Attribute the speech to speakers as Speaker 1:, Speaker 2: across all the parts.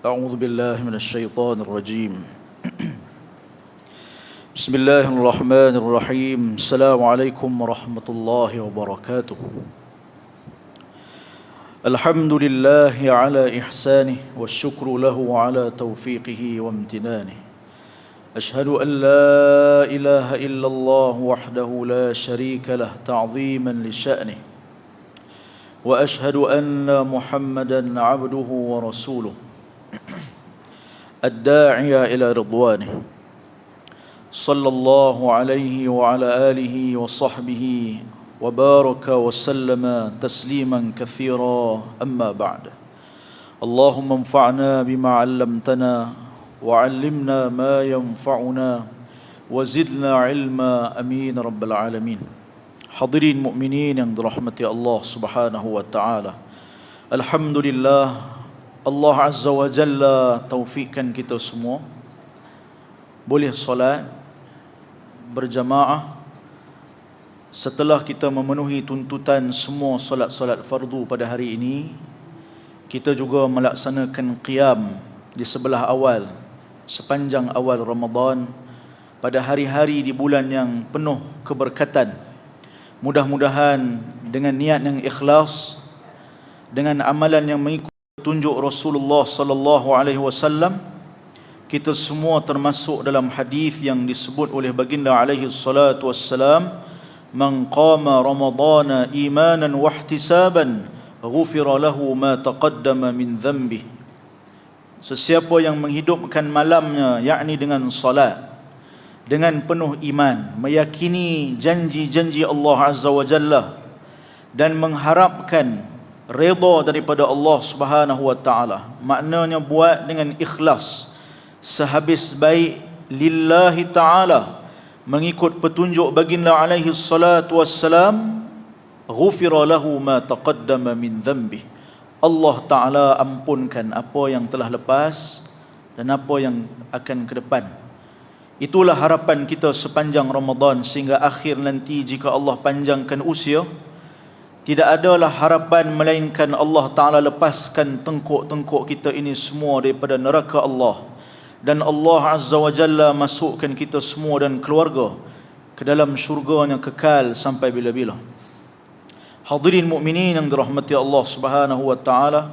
Speaker 1: أعوذ بالله من الشيطان الرجيم. بسم الله الرحمن الرحيم. السلام عليكم ورحمة الله وبركاته. الحمد لله على إحسانه والشكر له على توفيقه وامتنانه. أشهد أن لا إله إلا الله وحده لا شريك له تعظيما لشأنه. وأشهد أن محمدا عبده ورسوله. الداعي إلى رضوانه. صلى الله عليه وعلى آله وصحبه وبارك وسلم تسليما كثيرا. أما بعد اللهم انفعنا بما علمتنا وعلمنا ما ينفعنا وزدنا علما. آمين رب العالمين. Hadirin mukminin yang dirahmati Allah Subhanahu wa taala. Alhamdulillah Allah Azza wa Jalla taufikkan kita semua. Boleh solat berjamaah. Setelah kita memenuhi tuntutan semua solat-solat fardu pada hari ini kita juga melaksanakan qiyam di sebelah awal sepanjang awal Ramadan pada hari-hari di bulan yang penuh keberkatan. Mudah-mudahan dengan niat yang ikhlas dengan amalan yang mengikut tunjuk Rasulullah sallallahu alaihi wasallam kita semua termasuk dalam hadis yang disebut oleh baginda alaihi salatu wassalam man qama ramadana imanan wa ihtisaban ghufira lahu ma taqaddama min dhanbi sesiapa yang menghidupkan malamnya yakni dengan salat dengan penuh iman meyakini janji-janji Allah Azza wa Jalla dan mengharapkan redha daripada Allah Subhanahu wa taala. Maknanya buat dengan ikhlas. Sehabis baik lillahi taala. Mengikut petunjuk baginda alaihi salatu wassalam ghufira lahu ma taqaddama min dhanbi Allah taala ampunkan apa yang telah lepas dan apa yang akan ke depan. Itulah harapan kita sepanjang Ramadan sehingga akhir nanti jika Allah panjangkan usia tidak adalah harapan melainkan Allah Taala lepaskan tengkuk-tengkuk kita ini semua daripada neraka Allah dan Allah Azza wa Jalla masukkan kita semua dan keluarga ke dalam syurga yang kekal sampai bila-bila. Hadirin mukminin yang dirahmati Allah Subhanahu wa taala,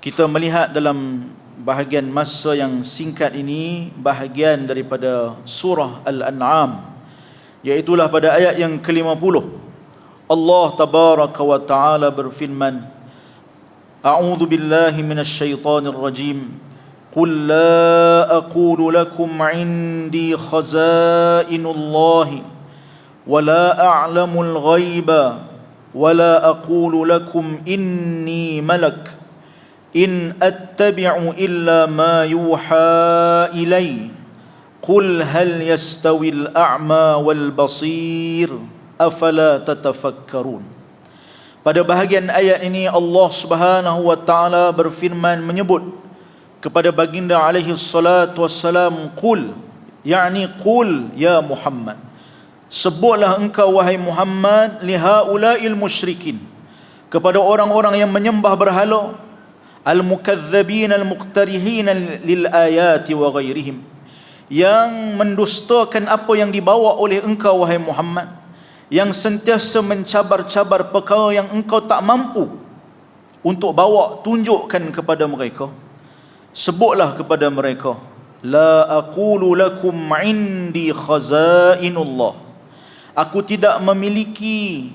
Speaker 1: kita melihat dalam bahagian masa yang singkat ini bahagian daripada surah Al-An'am iaitu pada ayat yang ke-50 الله تبارك وتعالى برفلمن أعوذ بالله من الشيطان الرجيم. قل لا أقول لكم عندي خزائن الله ولا أعلم الغيب ولا أقول لكم إني ملك إن أتبع إلا ما يوحى إلي. قل هل يستوي الأعمى والبصير؟ afala tatafakkarun? Pada bahagian ayat ini Allah Subhanahu wa taala berfirman menyebut kepada baginda alaihi salatu wassalam qul yakni qul ya Muhammad. Sebutlah engkau wahai Muhammad li haula'il musyrikin kepada orang-orang yang menyembah berhala al-mukadzdzabin al-muqtarihin lil ayati wa ghairihim yang mendustakan apa yang dibawa oleh engkau wahai Muhammad yang sentiasa mencabar-cabar perkara yang engkau tak mampu untuk bawa tunjukkan kepada mereka sebutlah kepada mereka la aqulu lakum indi khazainullah aku tidak memiliki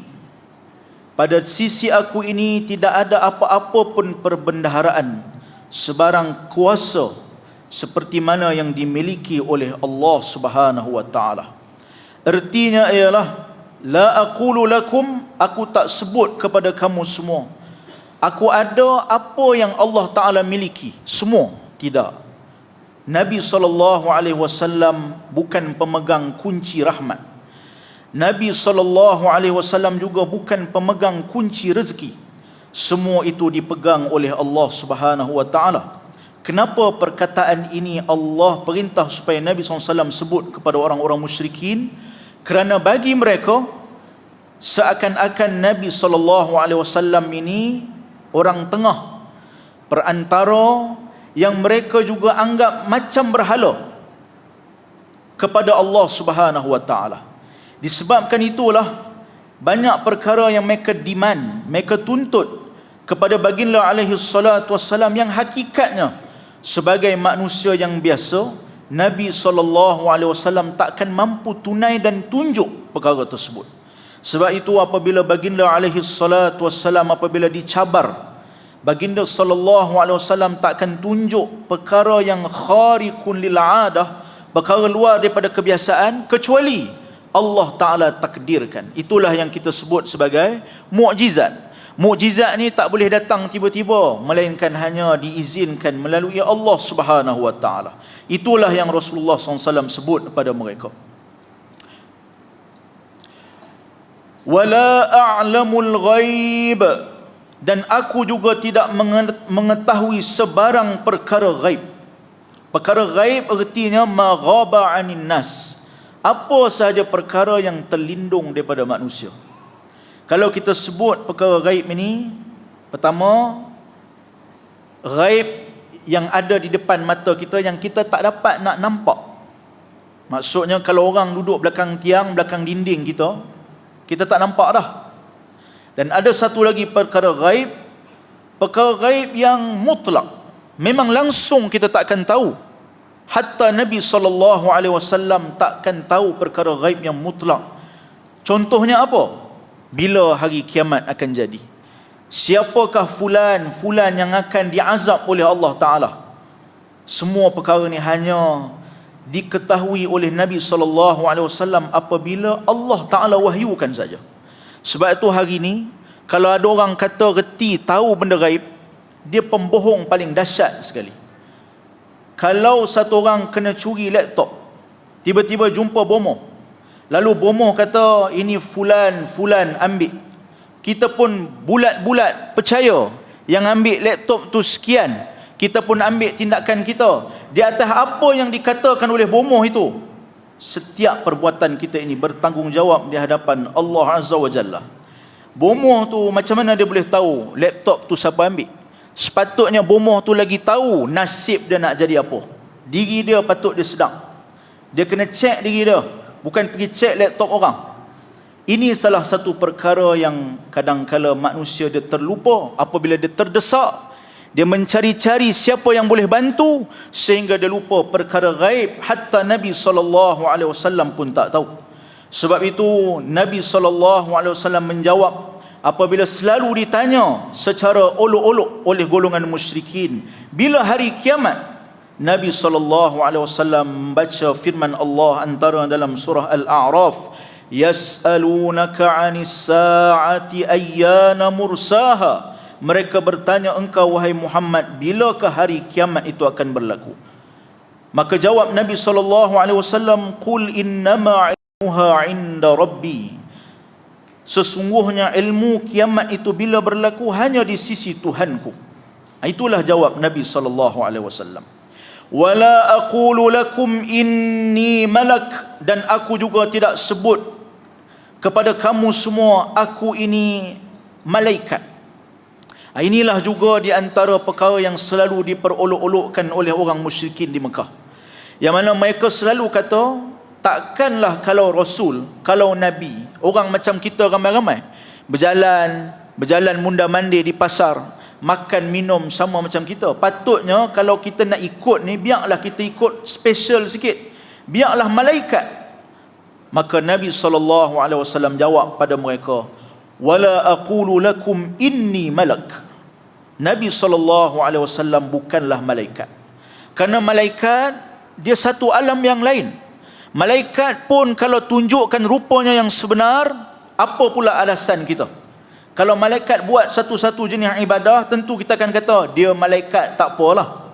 Speaker 1: pada sisi aku ini tidak ada apa-apa pun perbendaharaan sebarang kuasa seperti mana yang dimiliki oleh Allah Subhanahu wa taala. Artinya ialah la aqulu lakum aku tak sebut kepada kamu semua. Aku ada apa yang Allah taala miliki, semua tidak. Nabi sallallahu alaihi wasallam bukan pemegang kunci rahmat. Nabi SAW juga bukan pemegang kunci rezeki. Semua itu dipegang oleh Allah Subhanahu Wa Taala. Kenapa perkataan ini Allah perintah supaya Nabi SAW sebut kepada orang-orang musyrikin? Kerana bagi mereka seakan-akan Nabi SAW ini orang tengah perantara yang mereka juga anggap macam berhala kepada Allah Subhanahu wa taala. Disebabkan itulah banyak perkara yang mereka demand, mereka tuntut kepada baginda alaihi salatu wassalam yang hakikatnya sebagai manusia yang biasa Nabi wasallam takkan mampu tunai dan tunjuk perkara tersebut. Sebab itu apabila baginda alaihi salatu wassalam apabila dicabar baginda sallallahu alaihi wasallam takkan tunjuk perkara yang khariqun lil adah, perkara luar daripada kebiasaan kecuali Allah taala takdirkan. Itulah yang kita sebut sebagai mukjizat. Mukjizat ni tak boleh datang tiba-tiba melainkan hanya diizinkan melalui Allah Subhanahu wa taala. Itulah yang Rasulullah SAW sebut kepada mereka. Wala a'lamul ghaib dan aku juga tidak mengetahui sebarang perkara ghaib. Perkara ghaib artinya maghaba 'anin nas. Apa sahaja perkara yang terlindung daripada manusia. Kalau kita sebut perkara gaib ini, pertama gaib yang ada di depan mata kita yang kita tak dapat nak nampak. Maksudnya kalau orang duduk belakang tiang, belakang dinding kita, kita tak nampak dah. Dan ada satu lagi perkara gaib, perkara gaib yang mutlak. Memang langsung kita tak akan tahu. Hatta Nabi sallallahu alaihi wasallam takkan tahu perkara gaib yang mutlak. Contohnya apa? Bila hari kiamat akan jadi? Siapakah fulan fulan yang akan diazab oleh Allah taala? Semua perkara ni hanya diketahui oleh Nabi sallallahu alaihi wasallam apabila Allah taala wahyukan saja. Sebab itu hari ini kalau ada orang kata reti tahu benda gaib dia pembohong paling dahsyat sekali. Kalau satu orang kena curi laptop tiba-tiba jumpa bomoh Lalu bomoh kata ini fulan fulan ambil. Kita pun bulat-bulat percaya yang ambil laptop tu sekian. Kita pun ambil tindakan kita di atas apa yang dikatakan oleh bomoh itu. Setiap perbuatan kita ini bertanggungjawab di hadapan Allah Azza wa Jalla. Bomoh tu macam mana dia boleh tahu laptop tu siapa ambil? Sepatutnya bomoh tu lagi tahu nasib dia nak jadi apa. Diri dia patut dia sedang. Dia kena cek diri dia bukan pergi cek laptop orang. Ini salah satu perkara yang kadang-kala manusia dia terlupa. Apabila dia terdesak dia mencari-cari siapa yang boleh bantu sehingga dia lupa perkara gaib. Hatta Nabi sallallahu alaihi wasallam pun tak tahu. Sebab itu Nabi sallallahu alaihi wasallam menjawab apabila selalu ditanya secara olok-olok oleh golongan musyrikin bila hari kiamat Nabi sallallahu alaihi wasallam membaca firman Allah antara dalam surah Al-A'raf yas'alunaka 'anis sa'ati ayyana mursaha. Mereka bertanya engkau wahai Muhammad bilakah hari kiamat itu akan berlaku? Maka jawab Nabi sallallahu alaihi wasallam qul innama 'ilmuha 'inda rabbi. Sesungguhnya ilmu kiamat itu bila berlaku hanya di sisi Tuhanku. Itulah jawab Nabi sallallahu alaihi wasallam wala aqulu lakum inni malak. Dan aku juga tidak sebut kepada kamu semua aku ini malaikat. Ah, inilah juga di antara perkara yang selalu diperolok-olokkan oleh orang musyrikin di Mekah. Yang mana mereka selalu kata takkanlah kalau rasul kalau nabi orang macam kita ramai-ramai berjalan berjalan munda mandi di pasar makan minum sama macam kita. Patutnya kalau kita nak ikut ni biarlah kita ikut special sikit. Biarlah malaikat. Maka Nabi SAW jawab pada mereka wala aqulu lakum inni malak. Nabi SAW bukanlah malaikat. Kerana malaikat dia satu alam yang lain. Malaikat pun kalau tunjukkan rupanya yang sebenar apa pula alasan kita kalau malaikat buat satu-satu jenis ibadah, tentu kita akan kata dia malaikat tak apalah.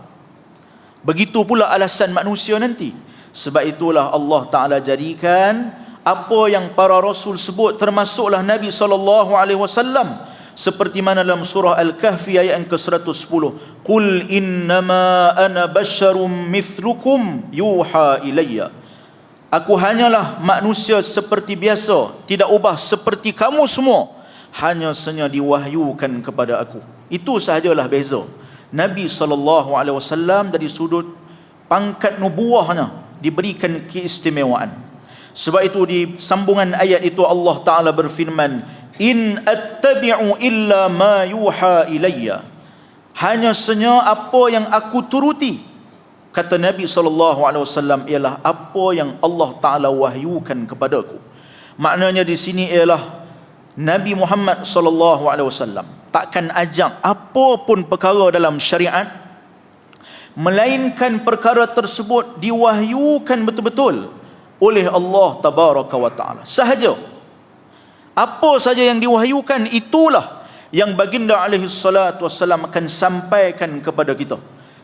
Speaker 1: Begitu pula alasan manusia nanti. Sebab itulah Allah Taala jadikan apa yang para rasul sebut termasuklah Nabi sallallahu alaihi wasallam seperti mana dalam surah Al-Kahfi ayat yang ke-110 Qul innama ana basyarum mithlukum yuha ilayya Aku hanyalah manusia seperti biasa tidak ubah seperti kamu semua hanya senya diwahyukan kepada aku. Itu sahajalah beza. Nabi wasallam dari sudut pangkat nubuahnya diberikan keistimewaan. Sebab itu di sambungan ayat itu Allah Taala berfirman, "In attabi'u illa ma yuha ilayya." Hanya senya apa yang aku turuti. Kata Nabi wasallam ialah apa yang Allah Taala wahyukan kepadaku. Maknanya di sini ialah Nabi Muhammad sallallahu alaihi wasallam takkan ajak apa pun perkara dalam syariat melainkan perkara tersebut diwahyukan betul-betul oleh Allah tabaraka wa taala. Sahaja. Apa saja yang diwahyukan itulah yang baginda alaihi salatu wasallam akan sampaikan kepada kita.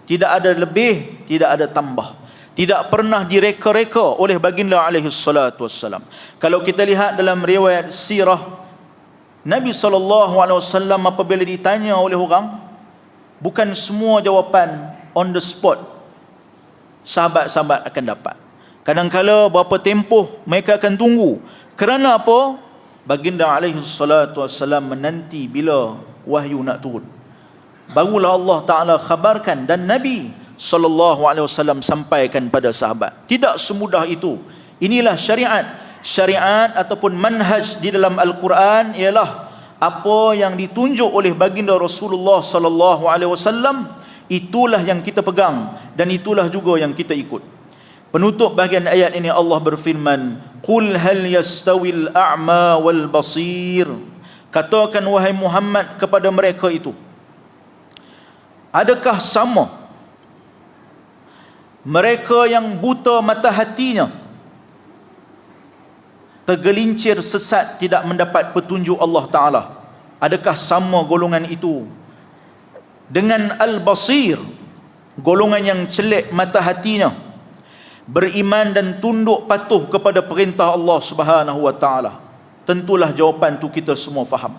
Speaker 1: Tidak ada lebih tidak ada tambah. Tidak pernah direka-reka oleh baginda alaihi salatu wasallam kalau kita lihat dalam riwayat sirah Nabi SAW apabila ditanya oleh orang bukan semua jawapan on the spot sahabat-sahabat akan dapat. Kadang-kala berapa tempoh mereka akan tunggu. Kerana apa? Baginda wassalam menanti bila wahyu nak turun. Barulah Allah taala khabarkan dan nabi wasallam sampaikan pada sahabat. Tidak semudah itu. Inilah syariat syariat ataupun manhaj di dalam al-Quran ialah apa yang ditunjuk oleh baginda Rasulullah sallallahu alaihi wasallam itulah yang kita pegang dan itulah juga yang kita ikut. Penutup bahagian ayat ini Allah berfirman, "Qul hal yastawil a'ma wal basir?" Katakan wahai Muhammad kepada mereka itu, adakah sama mereka yang buta mata hatinya tergelincir sesat tidak mendapat petunjuk Allah Ta'ala. Adakah sama golongan itu? Dengan Al-Basir golongan yang celik mata hatinya beriman dan tunduk patuh kepada perintah Allah Subhanahu wa taala. Tentulah jawapan tu kita semua faham.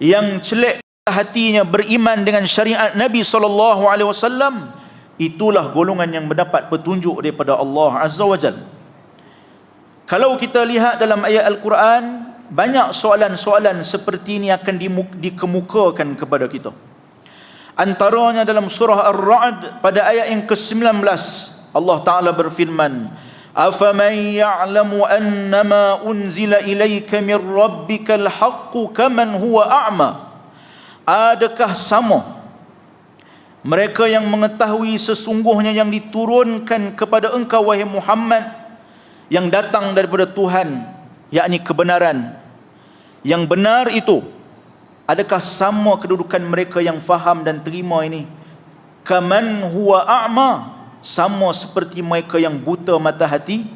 Speaker 1: Yang celik hatinya beriman dengan syariat Nabi sallallahu alaihi wasallam itulah golongan yang mendapat petunjuk daripada Allah azza wajalla kalau kita lihat dalam ayat Al-Quran, banyak soalan-soalan seperti ini akan dikemukakan kepada kita. Antaranya dalam surah Ar-Ra'd pada ayat yang ke-19, Allah Ta'ala berfirman, أَفَمَنْ يَعْلَمُ أَنَّمَا أُنزِلَ إِلَيْكَ مِنْ رَبِّكَ الْحَقُّ كَمَنْ هُوَ أَعْمَى Adakah sama mereka yang mengetahui sesungguhnya yang diturunkan kepada engkau wahai Muhammad yang datang daripada Tuhan yakni kebenaran. Yang benar itu adakah sama kedudukan mereka yang faham dan terima ini? Kaman huwa a'ma sama seperti mereka yang buta mata hati.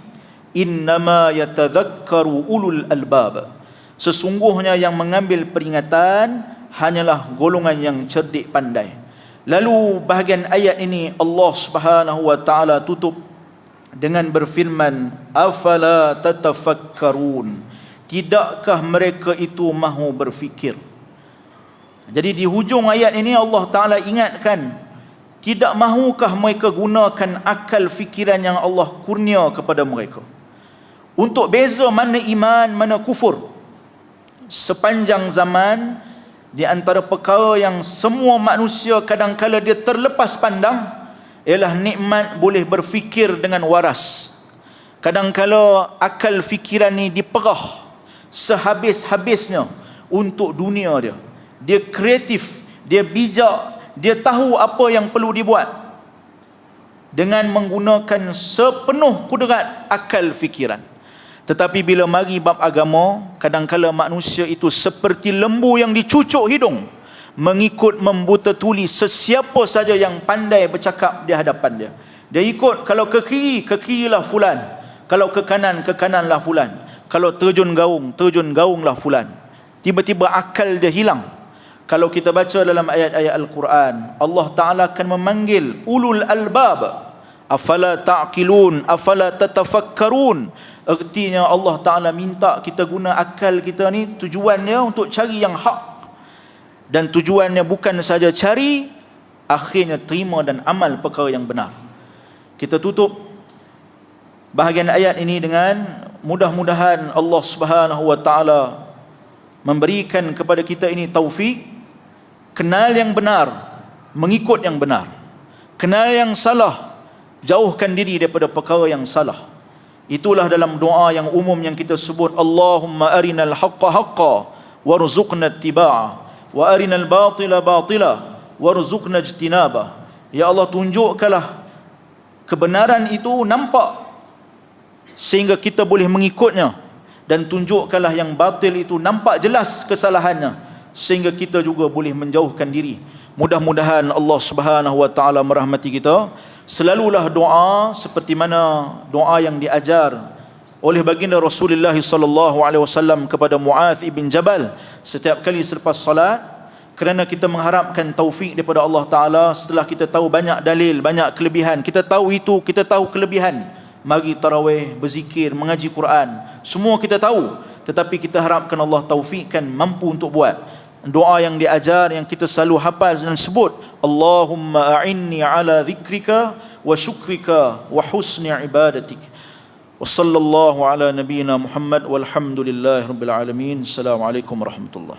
Speaker 1: Innama yatadhakkaru ulul albab. Sesungguhnya yang mengambil peringatan hanyalah golongan yang cerdik pandai. Lalu bahagian ayat ini Allah Subhanahu wa taala tutup dengan berfirman afala tatafakkarun? Tidakkah mereka itu mahu berfikir? Jadi di hujung ayat ini Allah taala ingatkan tidak mahukah mereka gunakan akal fikiran yang Allah kurnia kepada mereka? Untuk beza mana iman mana kufur sepanjang zaman di antara perkara yang semua manusia kadang-kala dia terlepas pandang ialah nikmat boleh berfikir dengan waras. Kadang-kala akal fikiran ni diperah sehabis-habisnya untuk dunia dia. Dia kreatif, dia bijak, dia tahu apa yang perlu dibuat dengan menggunakan sepenuh kudrat akal fikiran. Tetapi bila mari bab agama, kadang-kala manusia itu seperti lembu yang dicucuk hidung mengikut membuta tuli sesiapa saja yang pandai bercakap di hadapan dia. Dia ikut kalau ke kiri, ke kirilah fulan. Kalau ke kanan, ke kananlah fulan. Kalau terjun gaung, terjun gaunglah fulan. Tiba-tiba akal dia hilang. Kalau kita baca dalam ayat-ayat Al-Quran, Allah Ta'ala akan memanggil ulul albab. Afala ta'qilun, afala tatafakkarun. Artinya Allah Ta'ala minta kita guna akal kita ni tujuannya untuk cari yang hak dan tujuannya bukan saja cari akhirnya terima dan amal perkara yang benar kita tutup bahagian ayat ini dengan mudah-mudahan Allah Subhanahu wa taala memberikan kepada kita ini taufik kenal yang benar mengikut yang benar. Kenal yang salah, jauhkan diri daripada perkara yang salah. Itulah dalam doa yang umum yang kita sebut Allahumma arinal haqqa haqqa warzuqna ittiba'a wa arinal batila batila warzuqna ijtinaba. Ya Allah tunjukkanlah kebenaran itu nampak sehingga kita boleh mengikutnya. Dan tunjukkanlah yang batil itu nampak jelas kesalahannya sehingga kita juga boleh menjauhkan diri. Mudah-mudahan Allah Subhanahu wa taala merahmati kita. Selalulah doa seperti mana doa yang diajar oleh baginda Rasulullah sallallahu alaihi wasallam kepada Muaz ibn Jabal setiap kali selepas solat kerana kita mengharapkan taufik daripada Allah taala setelah kita tahu banyak dalil banyak kelebihan kita tahu itu kita tahu kelebihan mari tarawih, berzikir, mengaji Quran. Semua kita tahu, tetapi kita harapkan Allah taufikkan mampu untuk buat. Doa yang diajar yang kita selalu hafal dan sebut, Allahumma a'inni ala zikrika wa syukrika wa husni وصلى الله على نبينا محمد والحمد لله رب العالمين. السلام عليكم ورحمة الله.